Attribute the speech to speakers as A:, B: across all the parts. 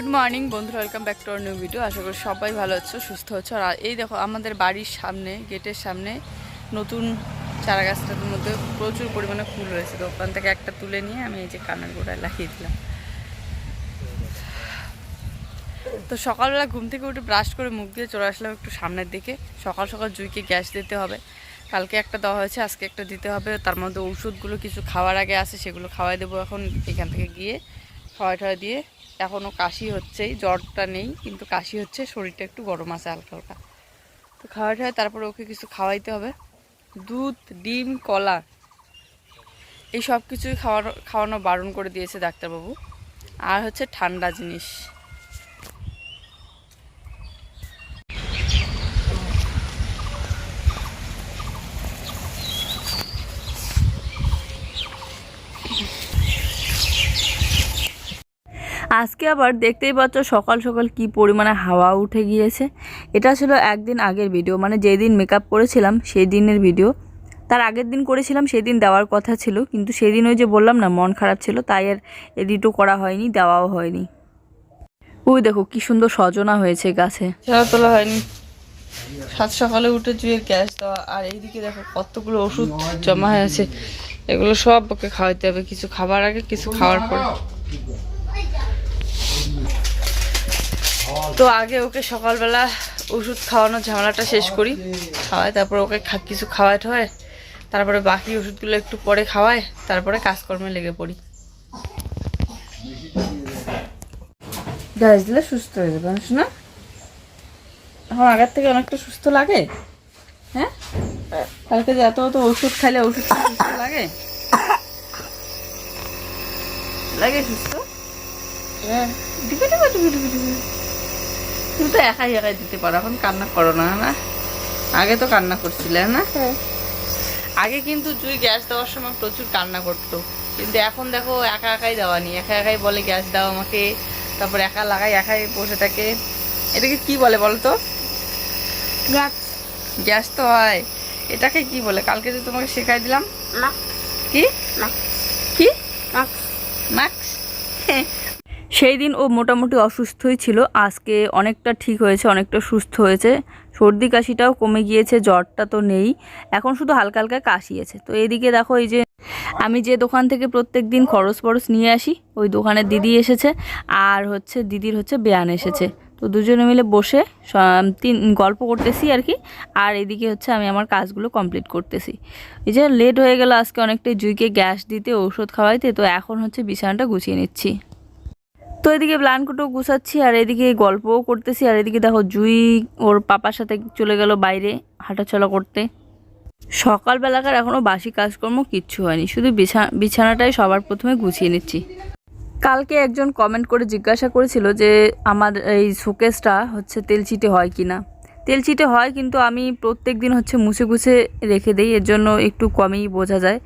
A: Good morning বন্ধুরা welcome back to our new video আশা করি সবাই ভালো আছো, সুস্থ হচ্ছে আর এই দেখো, আমাদের বাড়ির সামনে, গেটের সামনে নতুন চারা গাছটার মধ্যে প্রচুর পরিমাণে ফুল হয়েছে তো ওখান থেকে একটা তুলে নিয়ে আমি এই যে কানের গোড়ায় লাগিয়ে দিলাম। তো সকালবেলা ঘুম থেকে উঠে ব্রাশ করে মুখ দিয়ে চলে আসলাম একটু সামনের দিকে। সকাল সকাল জুইকে গ্যাস দিতে হবে। কালকে একটা দেওয়া হয়েছে, আজকে একটা দিতে হবে। তার মধ্যে ওষুধগুলো কিছু খাওয়ার আগে আছে, সেগুলো খাওয়াই দেবো এখন এখান থেকে গিয়ে। খাওয়াই ঠয় দিয়ে এখনও কাশি হচ্ছেই, জ্বরটা নেই, কিন্তু কাশি হচ্ছে, শরীরটা একটু গরম আছে হালকা হালকা। তো খাওয়াই টাওয়াই তারপরে ওকে কিছু খাওয়াইতে হবে। দুধ, ডিম, কলা, এই সব কিছুই খাওয়ানো খাওয়ানো বারণ করে দিয়েছে ডাক্তারবাবু। আর হচ্ছে ঠান্ডা জিনিস। আজকে আবার দেখতেই পাচ্ছ সকাল সকাল কি পরিমাণে হাওয়া উঠে গিয়েছে। এটা ছিল একদিন আগের ভিডিও মানে যেই দিন মেকআপ করেছিলাম সেই দিনের ভিডিও তার আগের দিন করেছিলাম সেই দিন দেওয়ার কথা ছিল, কিন্তু সেদিন ওই যে বললাম না, মন খারাপ ছিল, তাই আর এডিটও করা হয়নি, দেওয়াও হয়নি। ওই দেখো কি সুন্দর সজনা হয়েছে গাছে। তোলা হয়নি। সাত সকালে উঠে জুয়ের গ্যাস দেওয়া, আর এইদিকে দেখো কতগুলো ওষুধ জমা হয়েছে। এগুলো সব ওকে খাওয়াতে হবে, কিছু খাবার আগে, কিছু খাওয়ার পর। তো আগে ওকে সকালবেলা ওষুধ খাওয়ানোর ঝামেলাটা শেষ করি। খাওয়ায়, তারপর ওকে কিছু খাওয়াতে হয় তারপরে বাকি ওষুধগুলো একটু পরে খাওয়ায়, তারপরে কাজকর্মে লেগে পড়ি। গ্যাস দিলে সুস্থ হয়ে যাবে না? এখন আগের থেকে অনেকটা সুস্থ লাগে। হ্যাঁ? কালকে যে এত ওষুধ খাইলে ওষুধ সুস্থ লাগে? লাগে সুস্থ? হ্যাঁ। ডিবে ডিবে ডিবে ডিবে তুমি তো একাই একাই দিতে পারো এখন কান্না করো না না? আগে তো কান্না করছিলে না? আগে কিন্তু জুই গ্যাস দেওয়ার সময় প্রচুর কান্না করতো। কিন্তু এখন দেখো একা একাই দেওয়া নি একা একাই বলে গ্যাস দাও আমাকে তারপর একা লাগাই একাই বসে থাকে। এটাকে কি বলে বলো তো?
B: গ্যাস
A: গ্যাস তো হয়। এটাকে কি বলে? কালকে যে তোমাকে শেখাই দিলাম। কি? কি? মাক্স? সেই দিন ও মোটামুটি অসুস্থই ছিল। আজকে অনেকটা ঠিক হয়েছে, অনেকটা সুস্থ হয়েছে। সর্দি কাশিটাও কমে গিয়েছে, জ্বরটা তো নেই। এখন শুধু হালকা হালকা কাশিয়েছে তো এদিকে দেখো এই যে, আমি যে দোকান থেকে প্রত্যেক দিন খরচ ফরচ নিয়ে আসি, ওই দোকানের দিদি এসেছে আর হচ্ছে দিদির হচ্ছে বেয়ান এসেছে। তো দুজনে মিলে বসে তিন গল্প করতেছি আর কি। আর এদিকে হচ্ছে আমি আমার কাজগুলো কমপ্লিট করতেছি। এই যে লেট হয়ে গেল, আজকে অনেকটাই জুইকে গ্যাস দিতে, ঔষধ খাওয়াইতে, তো এখন হচ্ছে বিছানাটা গুছিয়ে নিচ্ছি। তো এদিকে ব্লানকুটো গুছাচ্ছি, আর এদিকে গল্পও করতেছি, আর এদিকে দেখো জুই ওর পাপার সাথে চলে গেল বাইরে হাঁটাচলা করতে। সকালবেলাকার এখনও বাসি কাজকর্ম কিচ্ছু হয়নি, শুধু বিছা, বিছানাটাই সবার প্রথমে গুছিয়ে নিচ্ছি। কালকে একজন কমেন্ট করে জিজ্ঞাসা করেছিল যে, আমার এই শোকেসটা হচ্ছে তেল চিটে হয় কি না তেল চিটে হয়, কিন্তু আমি প্রত্যেক দিন হচ্ছে মুছে গুছে রেখে দিই, এর জন্য একটু কমই বোঝা যায়।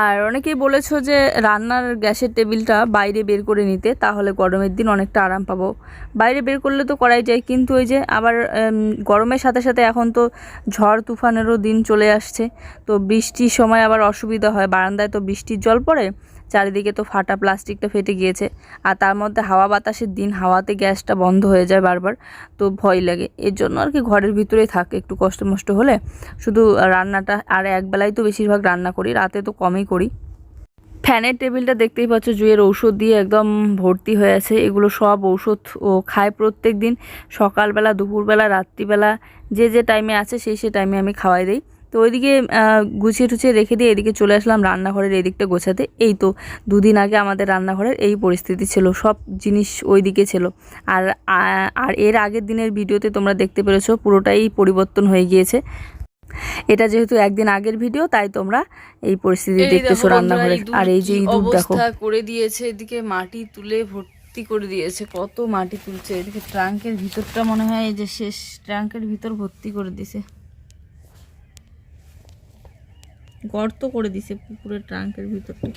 A: আর অনেকেই বলেছ যে রান্নার গ্যাসের টেবিলটা বাইরে বের করে নিতে, তাহলে গরমের দিন অনেকটা আরাম পাবো। বাইরে বের করলে তো করাই যায়, কিন্তু ওই যে আবার গরমের সাথে সাথে এখন তো ঝড় তুফানেরও দিন চলে আসছে, তো বৃষ্টির সময় আবার অসুবিধা হয়। বারান্দায় তো বৃষ্টির জল পড়ে চারিদিকে তো ফাটা প্লাস্টিকটা ফেটে গিয়েছে আর তার মধ্যে হাওয়া বাতাসের দিন হাওয়াতে গ্যাসটা বন্ধ হয়ে যায় বারবার, তো ভয় লাগে। এর জন্য আর কি ঘরের ভিতরেই থাকে, একটু কষ্ট মষ্ট হলে। শুধু রান্নাটা, আর একবেলাই তো বেশিরভাগ রান্না করি, রাতে তো কমই করি। ফ্যানের টেবিলটা দেখতেই পাচ্ছ, জুয়ের ঔষধ দিয়ে একদম ভর্তি হয়ে আছে। এগুলো সব ঔষধ ও খায় প্রত্যেক দিন। সকালবেলা, দুপুরবেলা, রাত্রিবেলা, যে যে টাইমে আছে, সেই সেই টাইমে আমি খাওয়াই দিই। তো ওইদিকে গুছিয়ে টুছিয়ে রেখে দিয়ে এদিকে চলে আসলাম রান্নাঘরের এদিকটা গোছাতে। এই তো দুদিন আগে আমাদের রান্নাঘরের এই পরিস্থিতি ছিল সব জিনিস ওইদিকে ছিল। আর আর এর আগের দিনের ভিডিওতে তোমরা দেখতে পেরেছ পুরোটাই পরিবর্তন হয়ে গিয়েছে। এটা যেহেতু একদিন আগের ভিডিও তাই তোমরা এই পরিস্থিতি দেখতেছো রান্নাঘরে আর এই যে ইঁদুর দেখো।
B: করে দিয়েছে এদিকে মাটি তুলে ভর্তি করে দিয়েছে কত মাটি তুলছে। এদিকে ট্রাঙ্কের ভিতরটা মনে হয় এই যে শেষ ট্রাঙ্কের ভিতর ভর্তি করে দিছে গর্ত করে দিছে পুকুরের ট্রাঙ্কের ভিতরটি।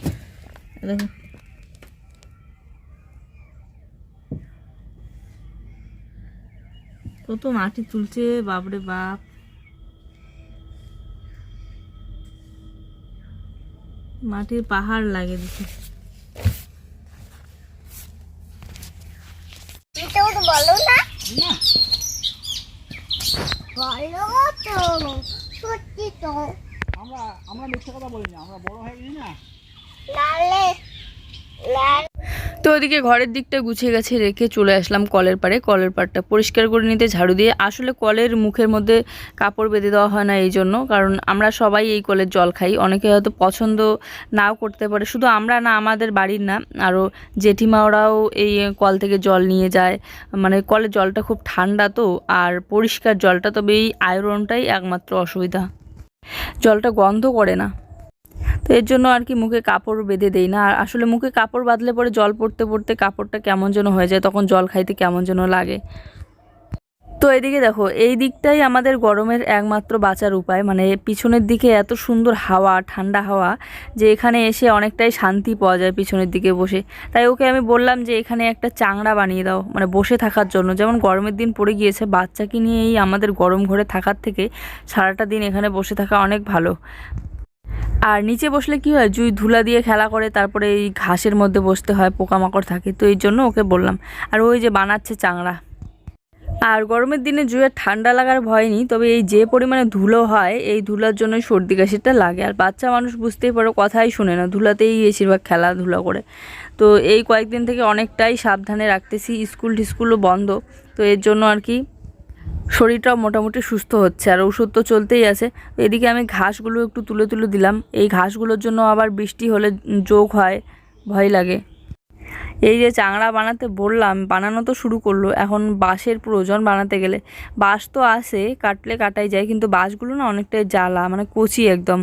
B: দেখো। কত মাটি তুলছে বাপরে বাপ। মাটির পাহাড় লাগে দিছে।
C: বলো না। সত্যি তো।
D: আমরা আমরা কথা বলি আমরা বড় হয়ে গেছি না।
A: তো ওদিকে ঘরের দিকটা গুছিয়ে গেছে রেখে চলে আসলাম কলের পাড়ে। কলের পাড়টা পরিষ্কার করে নিতে ঝাড়ু দিয়ে। আসলে কলের মুখের মধ্যে কাপড় বেঁধে দেওয়া হয় না এই জন্য কারণ আমরা সবাই এই কলের জল খাই। অনেকে হয়তো পছন্দ নাও করতে পারে শুধু আমরা না আমাদের বাড়ির না। আরও জেঠিমা ওরাও এই কল থেকে জল নিয়ে যায়। মানে কলের জলটা খুব ঠান্ডা তো আর পরিষ্কার জলটা তবে এই আয়রনটাই একমাত্র অসুবিধা। জলটা গন্ধ করে না। তো এর জন্য আর কি মুখে কাপড় বেঁধে দেই না। আর আসলে মুখে কাপড় বাঁধলে পরে জল পড়তে পড়তে কাপড়টা কেমন যেন হয়ে যায়, তখন জল খাইতে কেমন যেন লাগে। তো এদিকে দেখো, এই দিকটাই আমাদের গরমের একমাত্র বাঁচার উপায়। মানে পিছনের দিকে এত সুন্দর হাওয়া, ঠান্ডা হাওয়া, যে এখানে এসে অনেকটাই শান্তি পাওয়া যায় পিছনের দিকে বসে। তাই ওকে আমি বললাম যে, এখানে একটা চাংড়া বানিয়ে দাও মানে বসে থাকার জন্য। যেমন গরমের দিন পড়ে গিয়েছে, বাচ্চাকে নিয়েই আমাদের গরম ঘরে থাকার থেকে সারাটা দিন এখানে বসে থাকা অনেক ভালো। আর নিচে বসলে কি হয়, জুই ধুলা দিয়ে খেলা করে, তারপরে এই ঘাসের মধ্যে বসতে হয়, পোকামাকড় থাকে। তো এই জন্য ওকে বললাম। আর ওই যে বানাচ্ছে চাংড়া। আর গরমের দিনে জুয়ে ঠান্ডা লাগার ভয় নেই, তবে এই যে পরিমাণে ধুলো হয়, এই ধুলার জন্য সর্দি কাশিটা লাগে। আর বাচ্চা মানুষ বুঝতেই পারো, কথাই শুনে না, ধুলাতেই বেশিরভাগ খেলাধুলা করে। তো এই কয়েকদিন থেকে অনেকটাই সাবধানে রাখতেছি, স্কুল টিস্কুলও বন্ধ। তো এর জন্য আর কি শরীরটাও মোটামুটি সুস্থ হচ্ছে, আর ওষুধ তো চলতেই আছে। এদিকে আমি ঘাসগুলো একটু তুলে তুলে দিলাম। এই ঘাসগুলোর জন্য আবার বৃষ্টি হলে যোগ হয়, ভয় লাগে। এই যে চাংড়া বানাতে বললাম, বানানো তো শুরু করল। এখন বাঁশের প্রয়োজন বানাতে গেলে। বাঁশ তো আসে কাটলে কাটাই যায়, কিন্তু বাঁশগুলো না অনেকটাই জ্বালা মানে কচি একদম।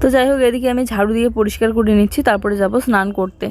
A: তো যাই হোক, এদিকে আমি ঝাড়ু দিয়ে পরিষ্কার করে নিচ্ছি, তারপরে যাব স্নান করতে।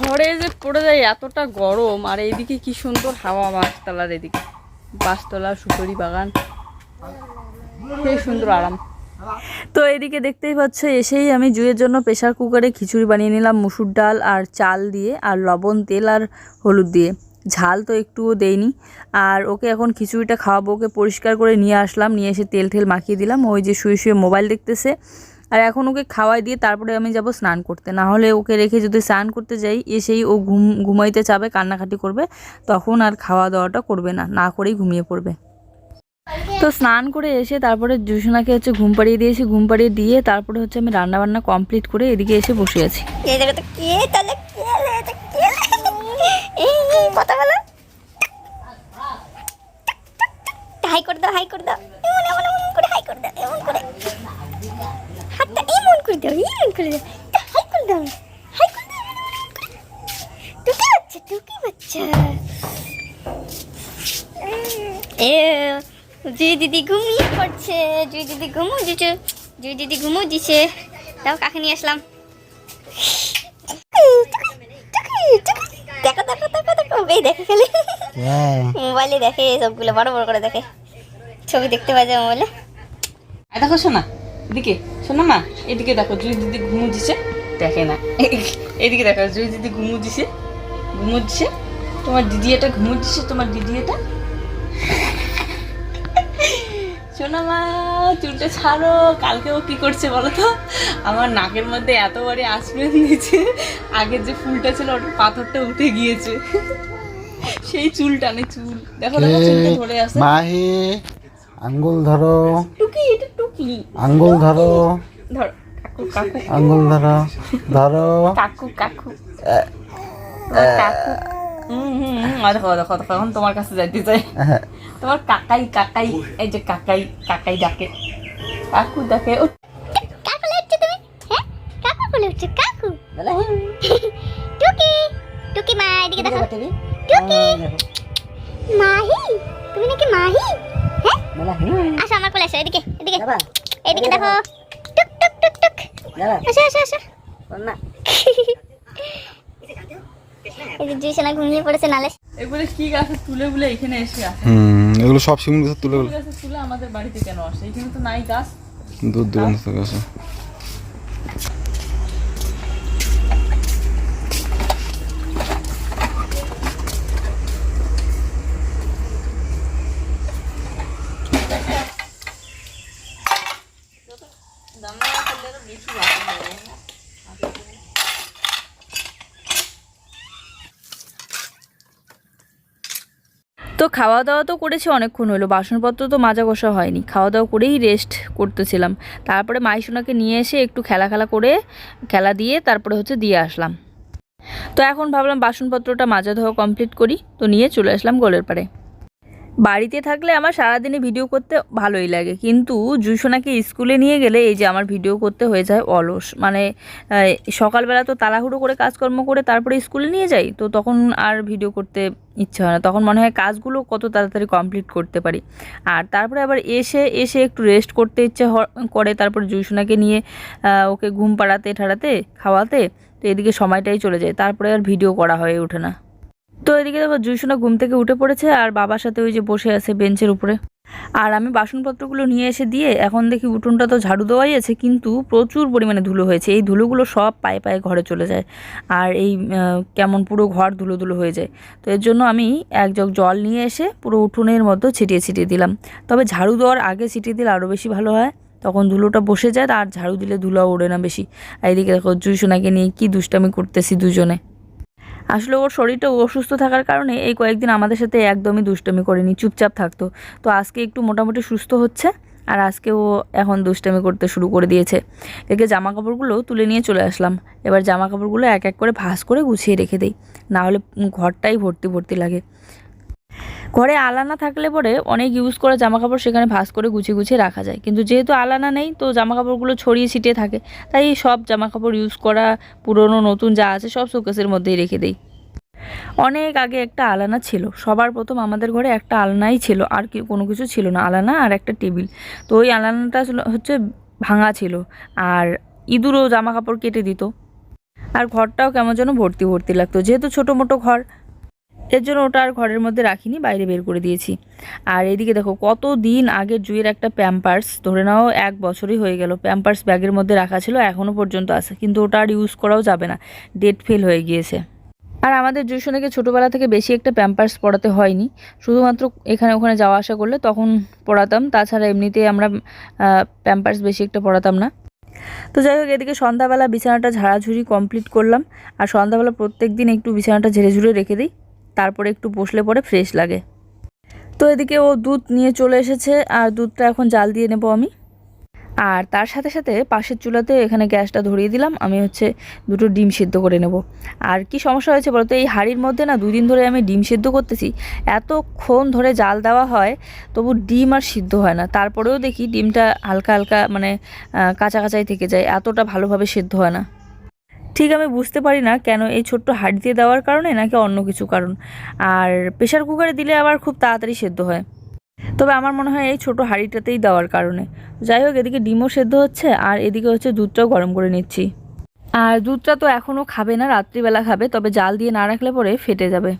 A: ঘরে যে পড়ে যায় এতটা গরম, আর এইদিকে কি সুন্দর হাওয়া বাঁশতলার এদিকে। বাঁশতলা সুপারি বাগান, সেই সুন্দর আরাম। তো এদিকে দেখতেই পাচ্ছ, এসেই আমি জুয়ের জন্য প্রেশার কুকারে খিচুড়ি বানিয়ে নিলাম, মুসুর ডাল আর চাল দিয়ে, আর লবণ, তেল আর হলুদ দিয়ে। ঝাল তো একটুও দেইনি। আর ওকে এখন খিচুড়িটা খাওয়াবো, ওকে পরিষ্কার করে নিয়ে আসলাম, নিয়ে এসে তেল টেল মাখিয়ে দিলাম। ওই যে শুয়ে শুয়ে মোবাইল দেখতেছে। আর এখন ওকে খাওয়াই দিয়ে তারপরে আমি যাব স্নান করতে। না হলে ওকে রেখে যদি স্নান করতে যাই, এসেই ও ঘুম, ঘুমাইতে চাবে, কান্নাকাটি করবে, তখন আর খাওয়া দাওয়াটা করবে না না করেই ঘুমিয়ে পড়বে। তো স্নান করে এসে তারপরে জুসোনাকে হচ্ছে ঘুম পাড়িয়ে দিয়েছি ঘুম পাড়িয়ে দিয়ে তারপরে হচ্ছে আমি রান্না বান্না কমপ্লিট করে এদিকে এসে বসে আছি।
C: হাই করে দাও, হাই করে দাও। এমন এমন করে, হাই করে দাও, এমন করে। করে দাও করে দাও হাই করে দাও হাই করে দাও। টুকি বাচ্চা টুকি বাচ্চা এ জুই দিদি ঘুমিয়ে পড়ছে জুই দিদি ঘুমো দিচ্ছে জুই দিদি ঘুমো দিছে তাও কাকে নিয়ে আসলাম দেখো দেখো দেখো দেখো এই দেখে খালি মোবাইলে দেখে সবগুলো বড় বড় করে দেখে ছবি দেখতে পাওয়া যায় মোবাইলে
B: দেখো শোনা এদিকে শোনো না এদিকে দেখো জুই দিদি ঘুমু দিছে দেখে না। এদিকে দেখো জুই দিদি ঘুমু দিছে ঘুমু দিছে তোমার দিদি এটা ঘুমু দিছে তোমার দিদি এটা? শোনা মা চুলটা ছাড়ো কালকে ও কি করছে বলো তো? আমার নাকের মধ্যে এত বারে আশ্রয় দিয়েছে আগের যে ফুলটা ছিল ওটা পাথরটা উঠে গিয়েছে। সেই চুল টানে চুল। দেখো দেখো চুলটা ধরে আছে।
D: মাহি আঙ্গুল ধরো।
B: টুকি এটা
D: আঙ্গুল ধরো।
B: ধর কাকু কাকু।
D: আঙ্গুল ধরো ধরো।
B: কাকু কাকু। তোমার কাকু। হুম হুম হুম, আ, দেখো দেখো দেখো এখন তোমার কাছে যাইতে চাই।
D: হ্যাঁ।
B: তোমার কাকাই কাকাই এই যে কাকাই কাকাই ডাকে। কাকু ডাকে ও
C: কাকু লাগছে তুমি? হ্যাঁ? কাকু বলে উঠছে কাকু। টুকি টুকি মা এদিকে দেখো। টুকি। মাহি? তুমি নাকি মাহি? আসো আমার কোলে আসো এদিকে এদিকে। এদিকে দেখো। টুক টুক টুক টুক। আসো আসো আসো। এই যে জুইসোনা ঘুমিয়ে পড়েছে নালে।
B: এগুলো কি গাছে তুলে বলে এখানে এসে আসে
E: হুম এগুলো সব শিমুল গাছের তুলে
B: ফুল গাছে তুলে আমাদের বাড়িতে কেন আসে? এখানে তো নাই গাছ।
E: দূর দূরান্ত থেকে আসে।
A: তো খাওয়া দাওয়া তো করেছি, অনেকক্ষণ হলো। বাসনপত্র তো মাজা কষা হয়নি। খাওয়া দাওয়া করেই রেস্ট করতেছিলাম। তারপরে মাইসোনাকে নিয়ে এসে একটু খেলা খেলা করে, খেলা দিয়ে তারপরে হচ্ছে দিয়ে আসলাম। তো এখন ভাবলাম বাসনপত্রটা মাজা ধোয়া কমপ্লিট করি। তো নিয়ে চলে আসলাম গোলের পাড়ে। বাড়িতে থাকলে আমার সারাদিনে ভিডিও করতে ভালোই লাগে। কিন্তু জুসোনাকে স্কুলে নিয়ে গেলে এই যে আমার ভিডিও করতে হয়ে যায় অলস। মানে সকালবেলা তো তাড়াহুড়ো করে কাজকর্ম করে তারপরে স্কুলে নিয়ে যাই, তো তখন আর ভিডিও করতে ইচ্ছা হয় না। তখন মনে হয় কাজগুলো কত তাড়াতাড়ি কমপ্লিট করতে পারি। আর তারপরে আবার এসে এসে একটু রেস্ট করতে ইচ্ছে করে, তারপরে জুসোনাকে নিয়ে ওকে ঘুম পাড়াতে, ঠাড়াতে, খাওয়াতে, তো এদিকে সময়টাই চলে যায়। তারপরে আর ভিডিও করা হয়ে ওঠে না। তো এদিকে দেখো জুসোনা ঘুম থেকে উঠে পড়েছে আর বাবার সাথে ওই যে বসে আছে বেঞ্চের উপরে। আর আমি বাসনপত্রগুলো নিয়ে এসে দিয়ে এখন দেখি উঠোনটা তো ঝাড়ু দেওয়াই আছে, কিন্তু প্রচুর পরিমাণে ধুলো হয়েছে। এই ধুলোগুলো সব পায়ে পায়ে ঘরে চলে যায় আর এই কেমন পুরো ঘর ধুলো ধুলো হয়ে যায়। তো এর জন্য আমি এক জগ জল নিয়ে এসে পুরো উঠোনের মতো ছিটিয়ে ছিটিয়ে দিলাম। তবে ঝাড়ু দেওয়ার আগে ছিটিয়ে দিলে আরও বেশি ভালো হয়। তখন ধুলোটা বসে যায়, আর ঝাড়ু দিলে ধুলো ওড়ে না বেশি। আর এদিকে দেখো জুইসোনাকে নিয়ে কি দুষ্টামি করতেছি দুজনে। আসলে ওর শরীরটা অসুস্থ থাকার কারণে এই কয়েকদিন আমাদের সাথে একদমই দুষ্টমি করেনি, চুপচাপ থাকতো। তো আজকে একটু মোটামুটি সুস্থ হচ্ছে আর আজকে ও এখন দুষ্টামি করতে শুরু করে দিয়েছে। একে জামা কাপড়গুলো তুলে নিয়ে চলে আসলাম। এবার জামা কাপড়গুলো এক এক করে ভাস করে গুছিয়ে রেখে দিই। না হলে ঘরটাই ভর্তি ভর্তি লাগে। ঘরে আলানা থাকলে পরে অনেক ইউজ করা জামা কাপড় সেখানে ভাঁজ করে গুছিয়ে গুছিয়ে রাখা যায়। কিন্তু যেহেতু আলানা নেই, তো জামা কাপড়গুলো ছড়িয়ে ছিটিয়ে থাকে। তাই সব জামা কাপড় ইউজ করা, পুরনো, নতুন যা আছে সব শোকেসের মধ্যেই রেখে দেই। অনেক আগে একটা আলানা ছিল। সবার প্রথম আমাদের ঘরে একটা আলনাই ছিল। আর কি, কোনো কিছু ছিল না। আলানা আর একটা টেবিল। তো ওই আলানাটা হচ্ছে ভাঙা ছিল। আর ইঁদুরও জামা কাপড় কেটে দিত। আর ঘরটাও কেমন যেন ভর্তি ভর্তি লাগতো। যেহেতু ছোটো মোটো ঘর এর জন্য ওটা আর ঘরের মধ্যে রাখিনি, বাইরে বের করে দিয়েছি। আর এদিকে দেখো কত দিন আগে জুয়ের একটা প্যাম্পার্স, ধরে নাও এক বছরই হয়ে গেল, প্যাম্পার্স ব্যাগের মধ্যে রাখা ছিল এখনও পর্যন্ত আছে, কিন্তু ওটা আর ইউজ করাও যাবে না ডেট ফেল হয়ে গিয়েছে। আর আমাদের জুসোনাকে ছোটোবেলা থেকে বেশি একটা প্যাম্পার্স পড়াতে হয়নি, শুধুমাত্র এখানে ওখানে যাওয়া আসা করলে তখন পড়াতাম, তাছাড়া এমনিতে আমরা প্যাম্পার্স বেশি একটা পড়াতাম না। তো যাই হোক, এদিকে সন্ধ্যাবেলা বিছানাটা ঝাড়াঝুড়ি কমপ্লিট করলাম, আর সন্ধ্যাবেলা প্রত্যেক দিন একটু বিছানাটা ঝেড়ে ঝুড়ে রেখে দিই তারপরে একটু বসলে পরে ফ্রেশ লাগে। তো এদিকে ও দুধ নিয়ে চলে এসেছে, আর দুধটা এখন জাল দিয়ে নেব আমি। আর তার সাথে সাথে পাশের চুলাতে এখানে গ্যাসটা ধরিয়ে দিলাম, আমি হচ্ছে দুটো ডিম সিদ্ধ করে নেব। আর কি সমস্যা হয়েছে বলতো, এই হাঁড়ির মধ্যে না দুই দিন ধরে আমি ডিম সিদ্ধ করতেছি, এতক্ষণ ধরে জাল দেওয়া হয়, তবু ডিম আর সিদ্ধ হয় না। তারপরেও দেখি ডিমটা হালকা হালকা মানে কাঁচা কাঁচাই থেকে যায়, এতটা ভালোভাবে সিদ্ধ হয় না। ঠিক আমি বুঝতে পারি না কেন এই ছোট্ট হাঁড়িতে দেওয়ার কারণে নাকি অন্য কিছু কারণ। আর প্রেশার কুকারে দিলে আবার খুব তাড়াতাড়ি সেদ্ধ হয়। তবে আমার মনে হয় এই ছোট হাঁড়িটাতেই দেওয়ার কারণে। যাই হোক, এদিকে ডিমও সেদ্ধ হচ্ছে আর এদিকে হচ্ছে দুধটাও গরম করে নিচ্ছি। আর দুধটা তো এখনও খাবে না, রাত্রিবেলা খাবে, তবে জাল দিয়ে না রাখলে পরে ফেটে যাবে।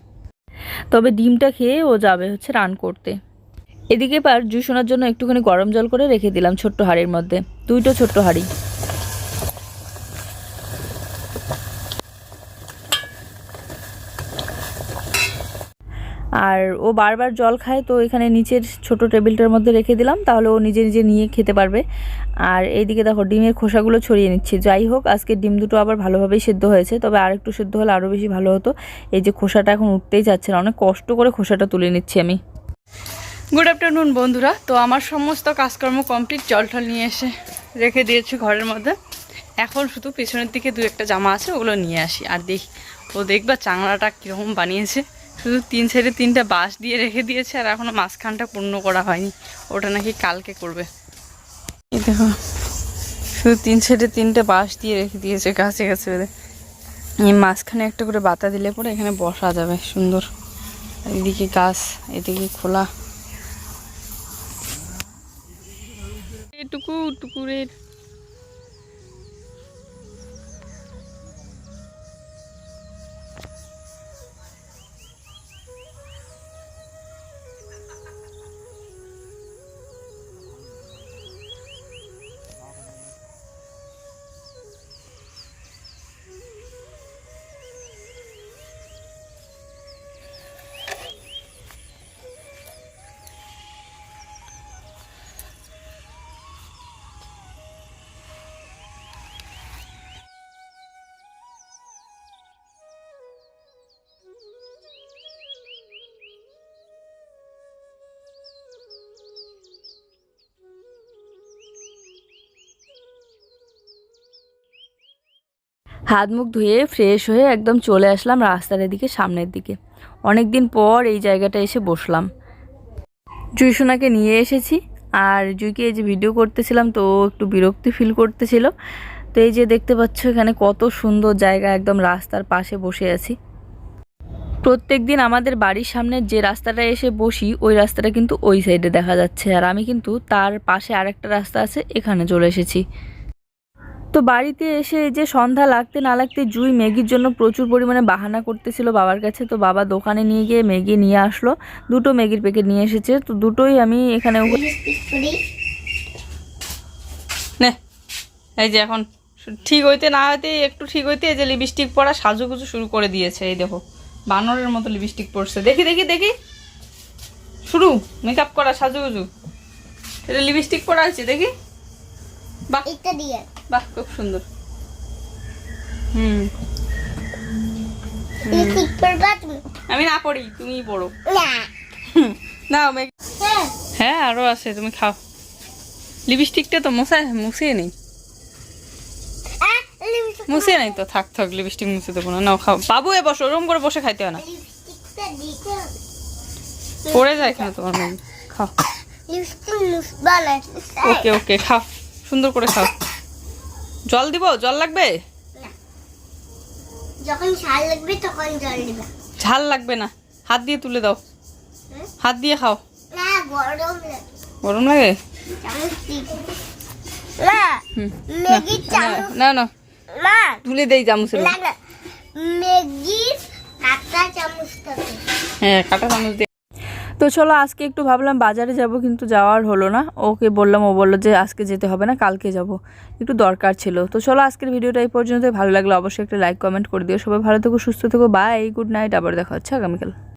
A: তবে ডিমটা খেয়ে ও যাবে হচ্ছে রান করতে। এদিকে পার জুসোনার জন্য একটুখানি গরম জল করে রেখে দিলাম ছোট্ট হাঁড়ির মধ্যে। দুইটো ছোট্ট হাঁড়ি। আর ও বারবার জল খায়, তো এখানে নিচের ছোট টেবিলটার মধ্যে রেখে দিলাম, তাহলে ও নিজে নিজে নিয়ে খেতে পারবে। আর এইদিকে দেখো, ডিমের খোসাগুলো ছড়িয়ে নিচ্ছে। যাই হোক, আজকে ডিম দুটো আবার ভালোভাবেই সেদ্ধ হয়েছে, তবে আর একটু সেদ্ধ হলে আরও বেশি ভালো হতো। এই যে খোসাটা এখন উঠতেই যাচ্ছে না, অনেক কষ্ট করে খোসাটা তুলে নিচ্ছি আমি।
B: গুড আফটারনুন বন্ধুরা। তো আমার সমস্ত কাজকর্ম কমপ্লিট জল টল নিয়ে এসে রেখে দিয়েছি ঘরের মধ্যে। এখন শুধু পেছনের দিকে দু একটা জামা আছে, ওগুলো নিয়ে আসি। আর দেখি, ও দেখবা চাংড়াটা কীরকম বানিয়েছে। শুধু তিন সাইডে তিনটা বাঁশ দিয়ে রেখে দিয়েছে আর এখনও মাঝখানটা পূর্ণ করা হয়নি। ওটা নাকি কালকে করবে। দেখো, শুধু তিন সাইডে তিনটা বাঁশ দিয়ে রেখে দিয়েছে গাছে গাছে এই মাঝখানে একটা করে বাতা দিলে পরে এখানে বসা যাবে, সুন্দর।
A: এদিকে গাছ, এদিকে খোলা। টুকু টুকুরের হাত মুখ ধুয়ে ফ্রেশ হয়ে একদম চলে আসলাম রাস্তার এদিকে, সামনের দিকে। অনেক দিন পর এই জায়গাটা এসে বসলাম। জুইসোনাকে নিয়ে এসেছি। আর জুইকে এই যে ভিডিও করতেছিলাম তো একটু বিরক্তি ফিল করতেছিল। তো এই যে দেখতে পাচ্ছ এখানে কত সুন্দর জায়গা একদম রাস্তার পাশে বসে আছি। প্রত্যেক দিন আমাদের বাড়ির সামনের যে রাস্তাটা এসে বসি, ওই রাস্তাটা কিন্তু ওই সাইডে দেখা যাচ্ছে। আর আমি কিন্তু তার পাশে আরেকটা রাস্তা আছে, এখানে চলে এসেছি। তো বাড়িতে এসে এই যে সন্ধ্যা লাগতে না লাগতে জুই ম্যাগির জন্য প্রচুর পরিমাণে বাহানা করতেছিল বাবার কাছে। তো বাবা দোকানে নিয়ে গিয়ে ম্যাগি নিয়ে আসলো। দুটো ম্যাগির প্যাকেট নিয়ে এসেছে। তো দুটোই আমি এখানে নে এই যে এখন ঠিক হইতে না হইতে একটু ঠিক হইতে এই যে লিপস্টিক পরা সাজুগুজু শুরু করে দিয়েছে এই দেখো। বানরের মতো লিপস্টিক পরছে। দেখি দেখি দেখি। শুরু মেকআপ করা সাজুগুজু। এটা লিপস্টিক পরা আছে দেখি।
C: এটা দিয়ে।
A: বাহ খুব সুন্দর। হুম।
C: তুমি
A: আমি না পড়ি তুমিই পড়ো। মেঘ।
C: হ্যাঁ।
A: হ্যাঁ আরও আছে তুমি খাও। লিপস্টিকটা তো মুছে মুছিয়ে নেই। মুছিয়ে নেই তো থাক থাক লিপস্টিক মুছে দেবো না। নাও খাও। বাবু এ বসো ওরম করে বসে খাইতে হয় না। পড়ে যায় এখানে তোমার মেঘ খাও। ওকে ওকে খাও। সুন্দর করে খাও। জল দিব? জল লাগবে?
C: যখন ছাল লাগবে তখন জল দিবা।
A: ঝাল লাগবে না। হাত দিয়ে তুলে দাও। হাত দিয়ে খাও।
C: না গরম লাগে।
A: গরম লাগে?
C: না
A: না, না তুলে দেই
C: চামচ
A: হ্যাঁ কাটা চামচ দিয়ে তো চলো আজকে একটু ভাবলাম বাজারে যাব, কিন্তু যাওয়ার হলো না। ওকে বললাম, ও বলল যে আজকে যেতে হবে না, কালকে যাব। একটু দরকার ছিল। তো চলো আজকের ভিডিওটা এই পর্যন্ত ভালো লাগলে অবশ্যই একটা লাইক কমেন্ট করে দিও। সবাই ভালো থেকো, সুস্থ থেকো বাই গুড নাইট আবার দেখা হচ্ছে আগামীকাল।